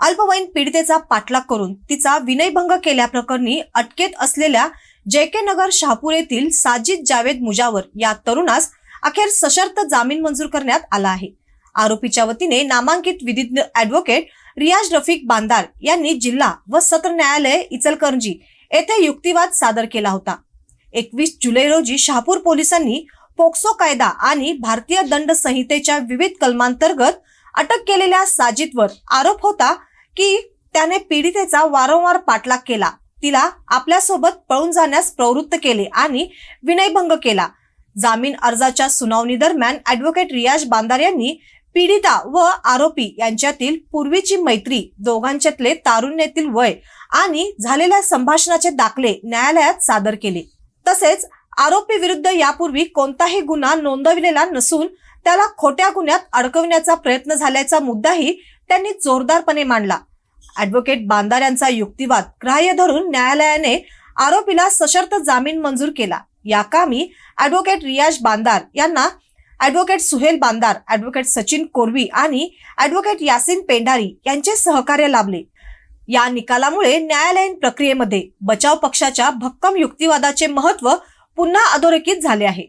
अल्पवयीन पीडितेचा पाठलाग करून तिचा विनयभंग केल्याप्रकरणी अटकेत असलेल्या जे के नगर शहापूर येथील साजिद जावेद मुजावर या तरुणास अखेर सशर्त जामीन मंजूर करण्यात आला आहे. आरोपीच्या वतीने नामांकित विधिज्ञ ॲडव्होकेट रियाज रफिक बांदार यांनी जिल्हा व सत्र न्यायालय इचलकरंजी येथे युक्तिवाद सादर केला होता. एकवीस जुलै रोजी शहापूर पोलिसांनी पोक्सो कायदा आणि भारतीय दंड संहितेच्या विविध कलमांतर्गत अटक केलेल्या साजिदवर आरोप होता की त्याने पीडितेचा वारंवार पाठलाग केला. तिला आपल्यासोबत पळून जाण्यास प्रवृत्त केले आणि विनयभंग केला. जामीन अर्जाच्या सुनावणी दरम्यान ऍडव्होकेट रियाज बांदार यांनी पीडिता व आरोपी यांच्यातील पूर्वीची मैत्री दोघांच्यातले तारुण्यातील वय आणि झालेल्या संभाषणाचे दाखले न्यायालयात सादर केले. तसेच आरोपी विरुद्ध यापूर्वी कोणताही गुन्हा नोंदविलेला नसून त्याला खोट्या गुन्ह्यात अडकविण्याचा प्रयत्न झाल्याचा मुद्दाही त्यांनी जोरदारपणे मांडला. ऍडव्होकेट बांदार यांचा युक्तिवाद. ग्राह्य धरून न्यायालयाने आरोपीला सशर्त जामीन मंजूर केला. या कामी ऍडव्होकेट रियाज बांदार यांना ॲडव्होकेट सुहेल बांदार ऍडव्होकेट सचिन कोरवी आणि ऍडव्होकेट यासिन पेंढारी यांचे सहकार्य लाभले. या निकालामुळे न्यायालयीन प्रक्रियेमध्ये बचाव पक्षाच्या भक्कम युक्तिवादाचे महत्त्व पुन्हा अधोरेखित झाले आहे.